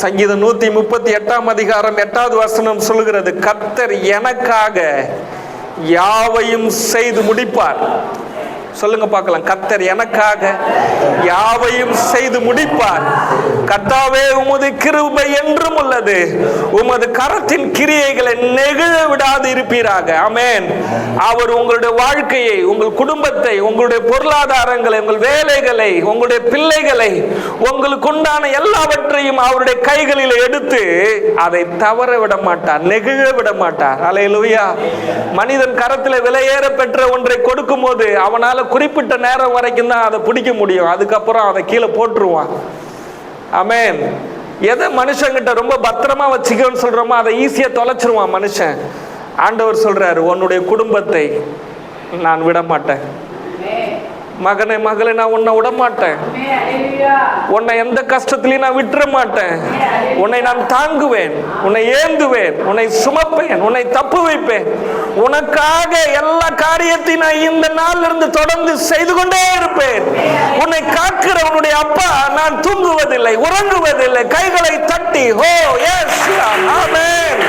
சங்கீதம் நூத்தி முப்பத்தி எட்டாம் அதிகாரம் எட்டாவது வசனம் சொல்லுகிறது கர்த்தர் எனக்காக யாவையும் செய்து முடிப்பார். சொல்லுங்க பார்க்கலாம். கத்தர் எனக்காக யாவையும் செய்து முடிப்பார். கத்தாவே உமது கிருபை என்றும் உள்ளது. உமது கரத்தின் கிரியைகளை நெகிழ விடாது இருப்பீராக. அமேன் அவர் உங்களுடைய வாழ்க்கையை உங்கள் குடும்பத்தை உங்களுடைய பொருளாதாரங்களை உங்கள் வேலைகளை உங்களுடைய பிள்ளைகளை உங்களுக்கு உண்டான எல்லாவற்றையும் அவருடைய கைகளில் எடுத்து அதை தவற விட மாட்டார் நெகிழ விட மாட்டார். அலையலுயா மனிதன் கரத்தில் விலையேற பெற்ற ஒன்றை கொடுக்கும் போது அவனால குறிப்பிட்ட நேரம் வரைக்கும் தான் அதை பிடிக்க முடியும். அதுக்கப்புறம் அதை கீழே போட்டுருவான். ஆமென். எதை மனுஷங்கிட்ட ரொம்ப பத்திரமா வச்சுக்கோன்னு சொல்றோமோ அதை ஈஸியா தொலைச்சிருவான் மனுஷன். ஆண்டவர் சொல்றாரு உன்னுடைய குடும்பத்தை நான் விட மாட்டேன் மகனே மகளே நான் உன்னை விட மாட்டேன் உன்னை எந்த கஷ்டத்திலையும் நான் விட்டுற மாட்டேன் உன்னை நான் தாங்குவேன் உன்னை ஏந்துவேன் உன்னை சுமப்பேன் உன்னை தப்பு வைப்பேன். உனக்காக எல்லா காரியத்தையும் நான் இந்த நாள்ல இருந்து தொடர்ந்து செய்து கொண்டே இருப்பேன். உன்னை காக்கிற உன்னுடைய அப்பா நான் தூங்குவதில்லை உறங்குவதில்லை. கைகளை தட்டி ஹோ எஸ் ஆமென்.